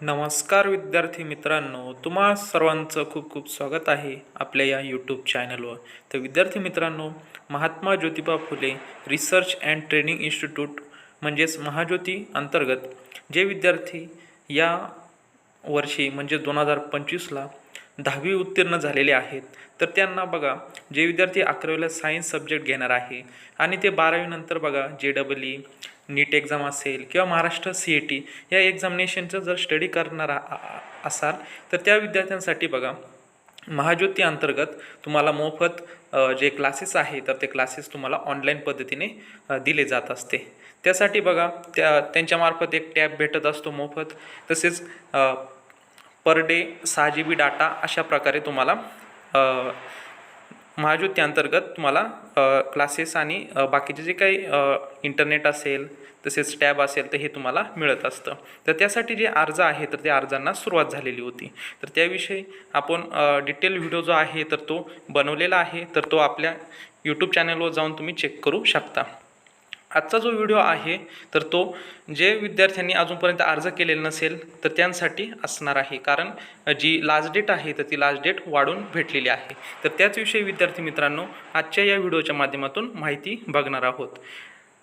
नमस्कार विद्यार्थी मित्रांनो तुम्हा सर्वांचं खूप खूप स्वागत आहे आपल्या या यूट्यूब चॅनलवर तर विद्यार्थी मित्रांनो Mahatma Jyotiba Phule research and training institute म्हणजेच महाज्योती अंतर्गत जे विद्यार्थी या वर्षी म्हणजे दोन हजार पंचवीसला दहावी उत्तीर्ण झालेले आहेत. तर त्यांना बघा जे विद्यार्थी अकरावीला सायन्स सब्जेक्ट घेणार आहे आणि ते बारावीनंतर बघा जे डबल ई नीट एक्झाम असेल किंवा महाराष्ट्र सी ए टी या एक्झामिनेशनचं जर स्टडी करणार असाल तर त्या विद्यार्थ्यांसाठी बघा महाज्योती अंतर्गत तुम्हाला मोफत जे क्लासेस आहे तर ते क्लासेस तुम्हाला ऑनलाईन पद्धतीने दिले जात असते. त्यासाठी बघा त्या त्यांच्यामार्फत एक टॅब भेटत असतो मोफत. तसेच पर डे सहा जी बी डाटा अशा प्रकारे तुम्हाला महाज्योती अंतर्गत तुम्हाला क्लासेस आणि बाकीचे जे काही इंटरनेट असेल तसेच टॅब असेल तर हे तुम्हाला मिळत असतं. तर त्यासाठी जे अर्ज आहे तर त्या अर्जांना सुरुवात झालेली होती. तर त्याविषयी आपण डिटेल व्हिडिओ जो आहे तर तो बनवलेला आहे तर तो आपल्या यूट्यूब चॅनलवर जाऊन तुम्ही चेक करू शकता. आजचा जो व्हिडिओ आहे तर तो जे विद्यार्थ्यांनी अजूनपर्यंत अर्ज केलेला नसेल तर त्यांसाठी असणार आहे. कारण जी लास्ट डेट आहे तर ती लास्ट डेट वाढून भेटलेली आहे. तर त्याचविषयी विद्यार्थी मित्रांनो आजच्या या व्हिडिओच्या माध्यमातून माहिती बघणार आहोत.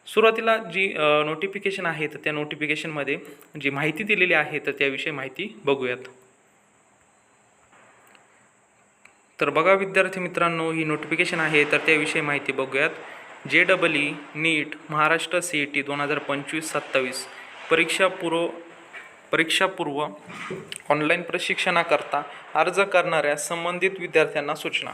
सुरुवातीला जी नोटिफिकेशन आहे तर त्या नोटिफिकेशनमध्ये जी माहिती दिलेली आहे तर त्याविषयी माहिती बघूयात. तर बघा विद्यार्थी मित्रांनो ही नोटिफिकेशन आहे तर त्याविषयी माहिती बघूयात. J double E NEET Maharashtra C E T दोन हजार पंचवीस सत्तावीस परीक्षापूर्व परीक्षापूर्व ऑनलाईन प्रशिक्षणाकरता अर्ज करणाऱ्या संबंधित विद्यार्थ्यांना सूचना.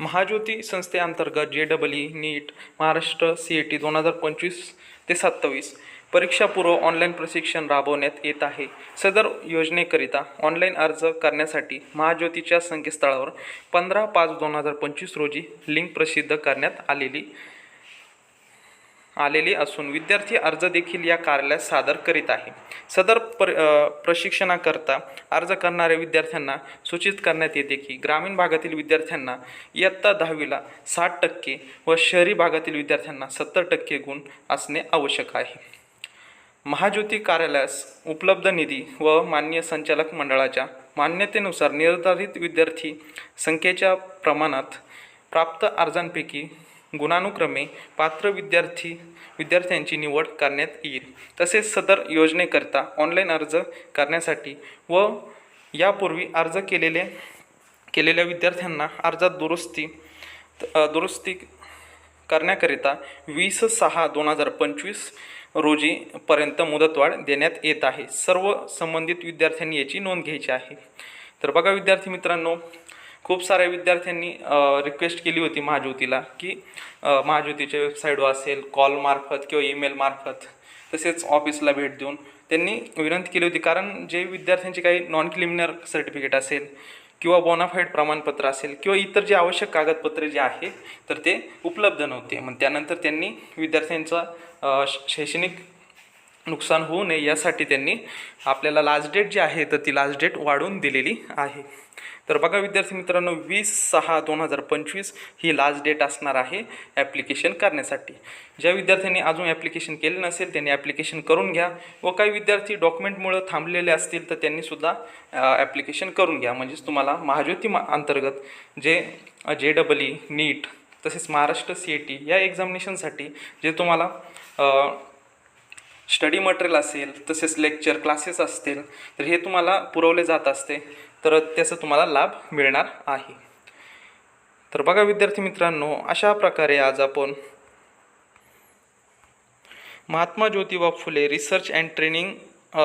महाज्योती संस्थेअंतर्गत J double E NEET Maharashtra C E T दोन हजार पंचवीस ते सत्तावीस परीक्षापूर्व ऑनलाईन प्रशिक्षण राबवण्यात येत आहे. सदर योजनेकरिता ऑनलाईन अर्ज करण्यासाठी महाज्योतीच्या संकेतस्थळावर पंधरा पाच दोन हजार पंचवीस रोजी लिंक प्रसिद्ध करण्यात आलेली आलेली असून विद्यार्थी अर्ज देखील या कार्यालयात सादर करीत आहे. सदर पर प्रशिक्षणाकरता अर्ज करणाऱ्या विद्यार्थ्यांना सूचित करण्यात येते की ग्रामीण भागातील विद्यार्थ्यांना इयत्ता दहावीला साठ टक्के व शहरी भागातील विद्यार्थ्यांना सत्तर टक्के गुण असणे आवश्यक आहे. महाज्योती कार्यालयास उपलब्ध निधी व मान्य संचालक मंडळाच्या मान्यतेनुसार निर्धारित विद्यार्थी संख्येच्या प्रमाणात प्राप्त अर्जांपैकी गुणानुक्रमे पात्र विद्यार्थी विद्यार्थ्यांची निवड करण्यात येईल. तसेच सदर योजनेकरता ऑनलाईन अर्ज करण्यासाठी व यापूर्वी अर्ज केलेले केलेल्या विद्यार्थ्यांना अर्जात दुरुस्ती दुरुस्ती करण्याकरिता वीस सहा दोन हजार पंचवीस रोजीपर्यंत मुदतवाढ देण्यात येत आहे. सर्व संबंधित विद्यार्थ्यांनी याची नोंद घ्यायची आहे. तर बघा विद्यार्थी मित्रांनो खूप साऱ्या विद्यार्थ्यांनी रिक्वेस्ट केली होती महाज्योतीला की महाज्योतीच्या वेबसाईटवर असेल कॉलमार्फत किंवा ईमेलमार्फत तसेच ऑफिसला भेट देऊन त्यांनी विनंती केली होती. कारण जे विद्यार्थ्यांचे काही नॉन क्लिमिनर सर्टिफिकेट असेल किंवा बोनाफाईड प्रमाणपत्र असेल किंवा इतर जे आवश्यक कागदपत्रे जे आहे तर ते उपलब्ध नव्हते. मग त्यानंतर त्यांनी विद्यार्थ्यांचा शैक्षणिक नुकसान होऊ नये यासाठी त्यांनी आपल्याला लास्ट डेट जी आहे तर ती लास्ट डेट वाढवून दिलेली आहे. तर बघा विद्यार्थी मित्रांनो वीस सहा दोन हजार पंचवीस ही लास्ट डेट असणार आहे ॲप्लिकेशन करण्यासाठी. ज्या विद्यार्थ्यांनी अजून ॲप्लिकेशन केले नसेल त्यांनी ॲप्लिकेशन करून घ्या. व काही विद्यार्थी डॉक्युमेंटमुळं थांबलेले असतील तर त्यांनी सुद्धा ॲप्लिकेशन करून घ्या. म्हणजेच तुम्हाला महाज्योती मा अंतर्गत जे जे डबल ई नीट तसेच महाराष्ट्र सी ए टी या एक्झामिनेशनसाठी जे तुम्हाला स्टडी मटेरियल असेल तसेच लेक्चर क्लासेस असतील तर हे तुम्हाला पुरवले जात असते. तर त्याचा तुम्हाला लाभ मिळणार आहे. तर बघा विद्यार्थी मित्रांनो अशा प्रकारे आज आपण Mahatma Jyotiba Phule research and training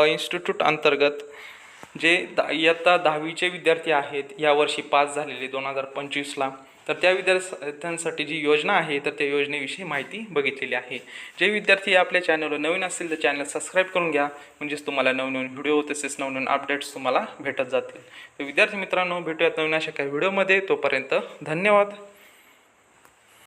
institute अंतर्गत जे दा इयत्ता दहावीचे विद्यार्थी आहेत यावर्षी पास झालेले दोन हजार पंचवीसला. तर त्या विद्यार्थ्यांसाठी जी योजना आहे तर त्या योजनेविषयी माहिती बघितलेली आहे. जे विद्यार्थी आपल्या चॅनलवर नवीन असतील तर चॅनल सबस्क्राईब करून घ्या. म्हणजेच तुम्हाला नवनवीन व्हिडिओ तसेच नवनवीन अपडेट्स तुम्हाला भेटत जातील. तर विद्यार्थी मित्रांनो भेटूयात नवीन अशा काही व्हिडिओमध्ये तोपर्यंत धन्यवाद.